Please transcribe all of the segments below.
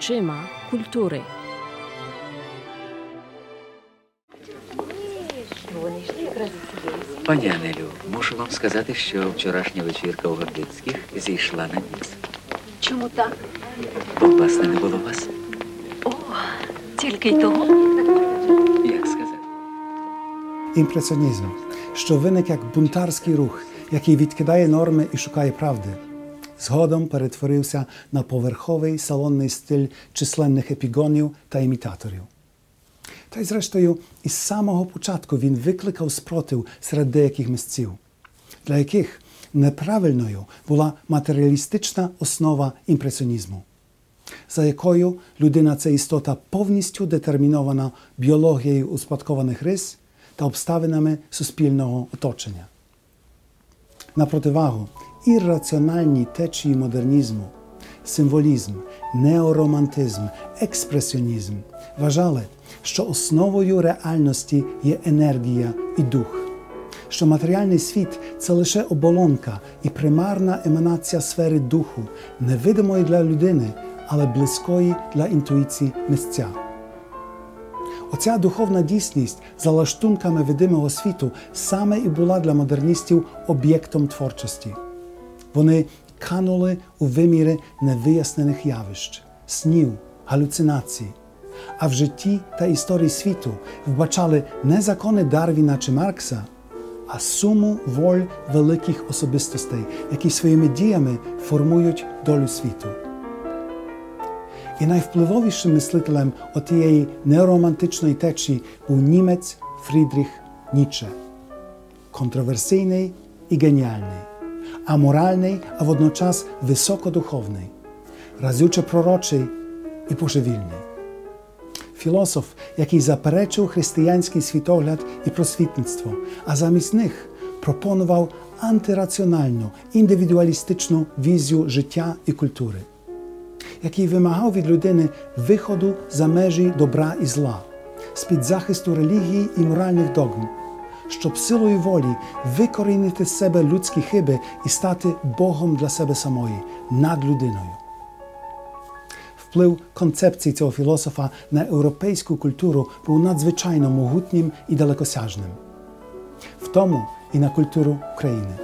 очима культури. Пані Анелю, мушу вам сказати, що вчорашня вечірка у Гордицьких зійшла на ніс. Чому так? Бо власне не було вас. О, тільки й того. Як сказати? Імпресіонізм, що виник як бунтарський рух, який відкидає норми і шукає правди, згодом перетворився на поверховий салонний стиль численних епігонів та імітаторів. Та й зрештою, із самого початку він викликав спротив серед деяких місців, для яких неправильною була матеріалістична основа імпресіонізму, за якою людина це істота повністю детермінована біологією успадкованих рис та обставинами суспільного оточення. На противагу ірраціональній течії модернізму, символізм, неоромантизм, експресіонізм вважали, що основою реальності є енергія і дух, що матеріальний світ це лише оболонка і примарна еманація сфери духу, невидимої для людини, але близької для інтуїції місця. Оця духовна дійсність за лаштунками видимого світу саме і була для модерністів об'єктом творчості. Вони канули у виміри невияснених явищ, снів, галюцинацій, а в житті та історії світу вбачали не закони Дарвіна чи Маркса, а суму воль великих особистостей, які своїми діями формують долю світу. І найвпливовішим мислителем отієї неоромантичної течії був німець Фрідріх Ніче. Контроверсійний і геніальний, аморальний, а водночас високодуховний, разюче пророчий і божевільний. Філософ, який заперечив християнський світогляд і просвітництво, а замість них пропонував антираціональну, індивідуалістичну візію життя і культури який вимагав від людини виходу за межі добра і зла, з-під захисту релігії і моральних догм, щоб силою волі викорінити з себе людські хиби і стати Богом для себе самої, над людиною. Вплив концепції цього філософа на європейську культуру був надзвичайно могутнім і далекосяжним, в тому і на культуру України.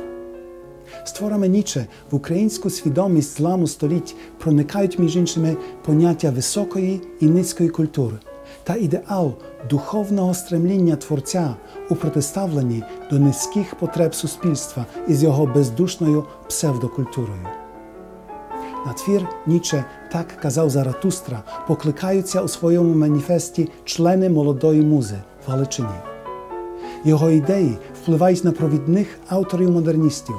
З творами Ніче в українську свідомість зламу століть проникають між іншими поняття високої і низької культури та ідеал духовного стремління творця у протиставленні до низьких потреб суспільства із його бездушною псевдокультурою. На твір Ніче так казав Заратустра, покликаються у своєму маніфесті члени молодої музи в. Його ідеї впливають на провідних авторів модерністів.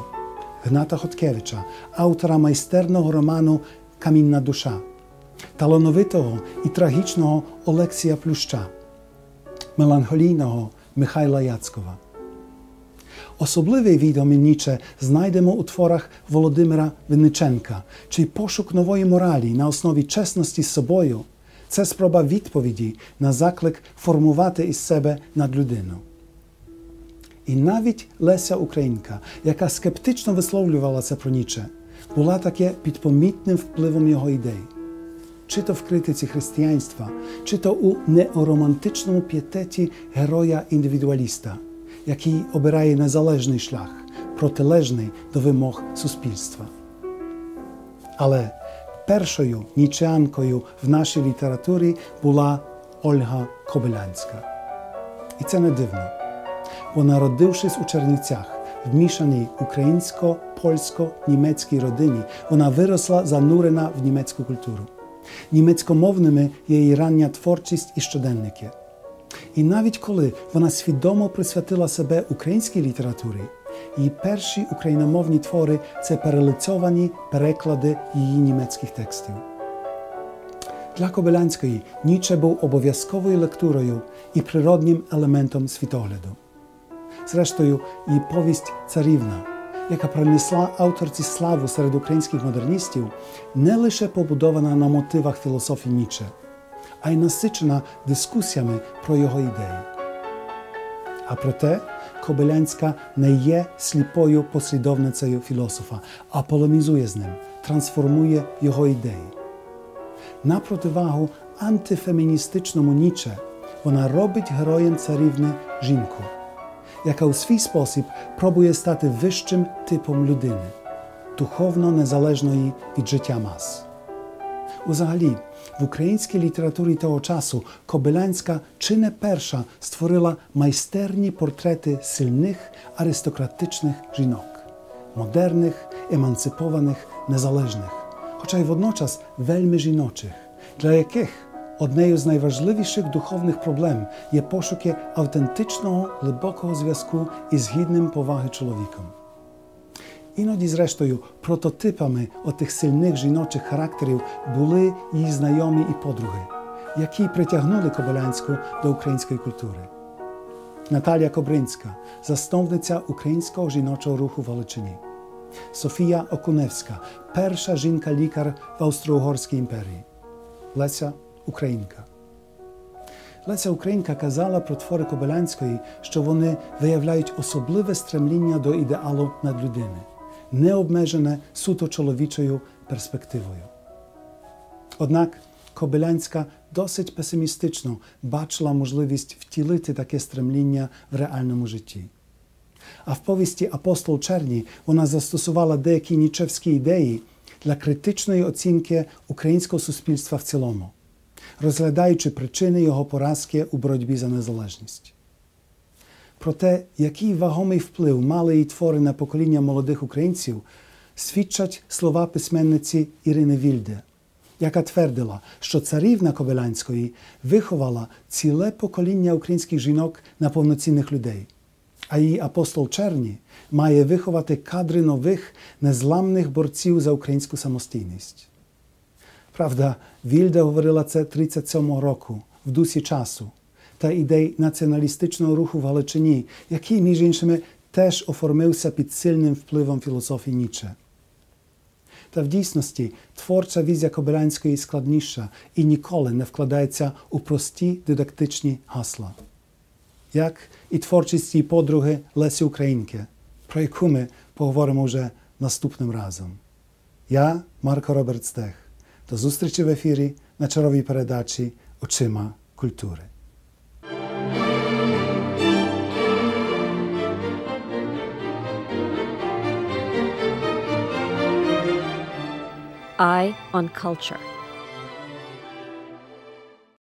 Гната Хоткевича, автора майстерного роману Камінна душа, талановитого і трагічного Олексія Плюща, меланхолійного Михайла Яцькова. Особливий відомий Ніче знайдемо у творах Володимира Винниченка, чий пошук нової моралі на основі чесності з собою це спроба відповіді на заклик формувати із себе надлюдину. І навіть Леся Українка, яка скептично висловлювалася про Ніче, була таке під помітним впливом його ідей. Чи то в критиці християнства, чи то у неоромантичному п'єтеті героя-індивідуаліста, який обирає незалежний шлях, протилежний до вимог суспільства. Але першою нічанкою в нашій літературі була Ольга Кобилянська. І це не дивно бо народившись у Чернівцях, в мішаній українсько-польсько-німецькій родині, вона виросла занурена в німецьку культуру. Німецькомовними є її рання творчість і щоденники. І навіть коли вона свідомо присвятила себе українській літературі, її перші україномовні твори це перелицьовані переклади її німецьких текстів. Для Кобилянської Ніче був обов'язковою лектурою і природнім елементом світогляду. Зрештою, її повість царівна, яка принесла авторці славу серед українських модерністів, не лише побудована на мотивах філософії Ніче, а й насичена дискусіями про його ідеї. А проте Кобилянська не є сліпою послідовницею філософа, а полемізує з ним, трансформує його ідеї. На противагу антифеміністичному ніче вона робить героєм царівни жінку, яка у свій спосіб пробує стати вищим типом людини, духовно незалежної від життя мас. Узагалі, в українській літературі того часу Кобилянська чи не перша створила майстерні портрети сильних аристократичних жінок, модерних, емансипованих, незалежних, хоча й водночас вельми жіночих, для яких однею з найважливіших духовних проблем є пошуки автентичного глибокого зв'язку із гідним поваги чоловіком. Іноді, зрештою, прототипами отих сильних жіночих характерів були її знайомі і подруги, які притягнули Кобилянську до української культури. Наталія Кобринська, засновниця українського жіночого руху в Галичині. Софія Окуневська, перша жінка-лікар в Австро-Угорській імперії. Леся Українка. Леся Українка казала про твори Кобилянської, що вони виявляють особливе стремління до ідеалу надлюдини, не обмежене суто чоловічою перспективою. Однак Кобилянська досить песимістично бачила можливість втілити таке стремління в реальному житті. А в повісті Апостол Черні вона застосувала деякі нічевські ідеї для критичної оцінки українського суспільства в цілому, розглядаючи причини його поразки у боротьбі за незалежність. Про те, який вагомий вплив мали її твори на покоління молодих українців, свідчать слова письменниці Ірини Вільде, яка твердила, що царівна Кобилянської виховала ціле покоління українських жінок на повноцінних людей, а її апостол Черні має виховати кадри нових незламних борців за українську самостійність. Правда, Вільда говорила це 37-го року, в дусі часу та ідей націоналістичного руху в Галичині, який, між іншими, теж оформився під сильним впливом філософії Ніче. Та в дійсності творча візія Кобилянської складніша і ніколи не вкладається у прості дидактичні гасла. Як і творчість її подруги Лесі Українки, про яку ми поговоримо вже наступним разом. Я, Марко Роберт Стех. До зустрічі в ефірі на чаровій передачі Очима культури. Eye on Culture.